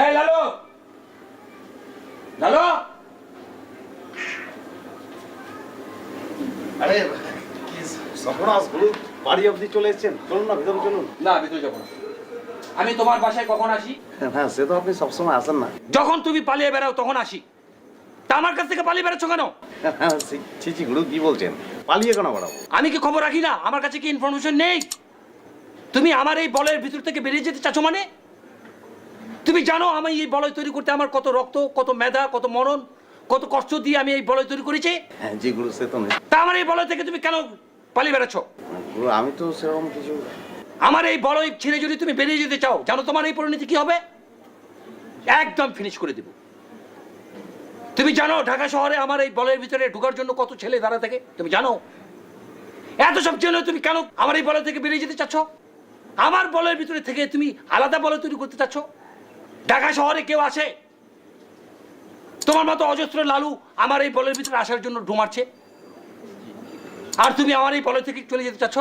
এই লালু! লালু! আরে কি সর্বনাশ গুরু বাড়ি অবধি চলে এসেছেন। চলুন না ভিতরে চলুন। না ভিতরে যাব না। আমি তোমার বাসায় কখন আসি? হ্যাঁ সে তো আপনি সবসময় আসেন না। যখন তুমি পালিয়ে বেড়াও তখন আসি। তা আমার কাছ থেকে পালিয়ে বেড়াচ্ছ কেন? হ্যাঁ ছি ছি গুরু কি বলছেন? পালিয়ে কেন বাড়াবো আমি কি খবর রাখি না? আমার কাছে কি ইনফরমেশন নেই? তুমি আমার এই বলের ভিতর থেকে বেরিয়ে যেতে চাচ্ছ মানে? তুমি জানো আমি এই বলয় তৈরি করতে আমার কত রক্ত কত মেধা কত মরণ কত কষ্ট দিয়ে আমি এই বলয় তৈরি করেছি? হ্যাঁ জি গুরু সে তো তা আমার এই বলয় থেকে তুমি কেন পালিয়ে বেড়াচ্ছ? গুরু আমি তো সেরকম কিছু আমার এই বলয় ছেড়ে যদি তুমি বেরিয়ে যেতে চাও জানো তোমার এই পরিণতি কি হবে? একদম ফিনিশ করে দেব। তুমি জানো ঢাকা শহরে আমার এই বলের ভিতরে ঢোকার জন্য কত ছেলে দাঁড়া থাকে? তুমি জানো? এত সব জেনে তুমি কেন আমার এই বলের থেকে বেরিয়ে যেতে চাচ্ছ? আমার বলের ভিতরে থেকে তুমি আলাদা বলে তৈরি করতে চাচ্ছ? ঢাকা শহরে কেউ আছে? তোমার মতো অজস্র লালু আমার এই বলের ভিতরে আসার জন্য ডুমাচ্ছে আর তুমি আমার এই বলের থেকে চলে যেতে চাচ্ছ?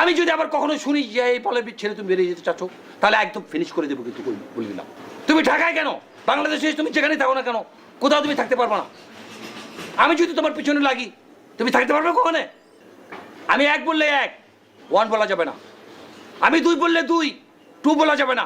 আমি যদি আবার কখনো শুনি যে এই বলের ছেড়ে তুমি বেরিয়ে যেতে চাচ্ছ, তাহলে একদম ফিনিশ করে দেবো কিন্তু বলে দিলাম। তুমি ঢাকায় কেন? বাংলাদেশে তুমি যেখানেই থাকো না কেন? কোথাও তুমি থাকতে পারবে না। আমি যদি তোমার পিছনে লাগি, তুমি থাকতে পারবে কখনে? আমি এক বললে এক ওয়ান বলা যাবে না। আমি দুই বললে দুই টু বলা যাবে না।